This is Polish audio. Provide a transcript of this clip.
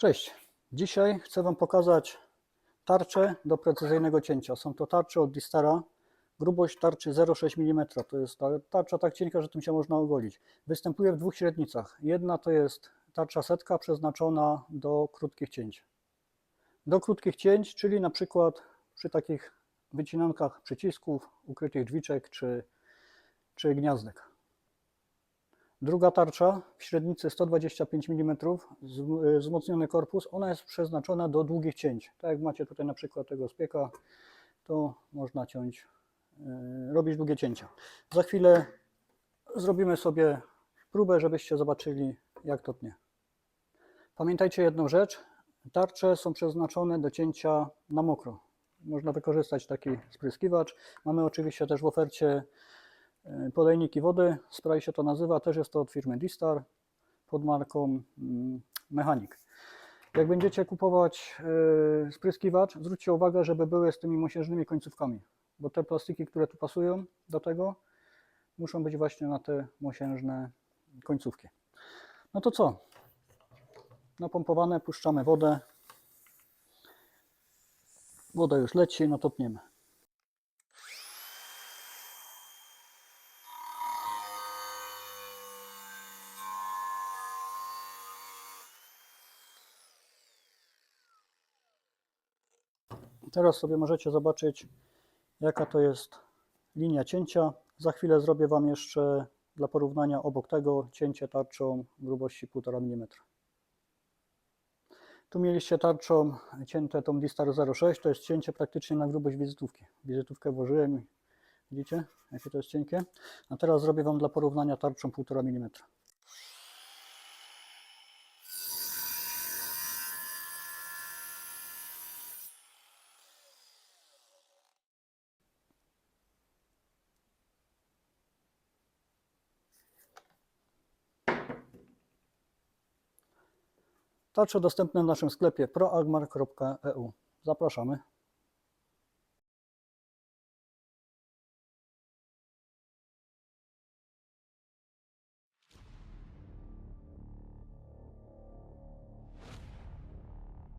Cześć. Dzisiaj chcę Wam pokazać tarczę do precyzyjnego cięcia. Są to tarcze od Distara. Grubość tarczy 0,6 mm. To jest ta tarcza tak cienka, że tym się można ogolić. Występuje w dwóch średnicach. Jedna to jest tarcza setka przeznaczona do krótkich cięć. Do krótkich cięć, czyli na przykład przy takich wycinankach przycisków, ukrytych drzwiczek czy, czy gniazdek. Druga tarcza w średnicy 125 mm, y, wzmocniony korpus, ona jest przeznaczona do długich cięć. Tak jak macie tutaj na przykład tego spieka, to można ciąć, y, robić długie cięcia. Za chwilę zrobimy sobie próbę, żebyście zobaczyli jak to tnie. Pamiętajcie jedną rzecz, tarcze są przeznaczone do cięcia na mokro. Można wykorzystać taki spryskiwacz. Mamy oczywiście też w ofercie e, podajniki wody, spray się to nazywa, też jest to od firmy Distar pod marką mm, Mechanik. Jak będziecie kupować e, spryskiwacz, zwróćcie uwagę, żeby były z tymi mosiężnymi końcówkami, bo te plastiki, które tu pasują do tego, muszą być właśnie na te mosiężne końcówki. No to co? Napompowane, puszczamy wodę. Woda już leci, no to tniemy. Teraz sobie możecie zobaczyć, jaka to jest linia cięcia. Za chwilę zrobię Wam jeszcze dla porównania obok tego cięcie tarczą grubości 1,5 mm. Tu mieliście tarczą cięte tą Distar 06, to jest cięcie praktycznie na grubość wizytówki. Wizytówkę włożyłem widzicie, jakie to jest cienkie. A teraz zrobię Wam dla porównania tarczą 1,5 mm. Tarcze dostępne w naszym sklepie proagmar.eu. Zapraszamy.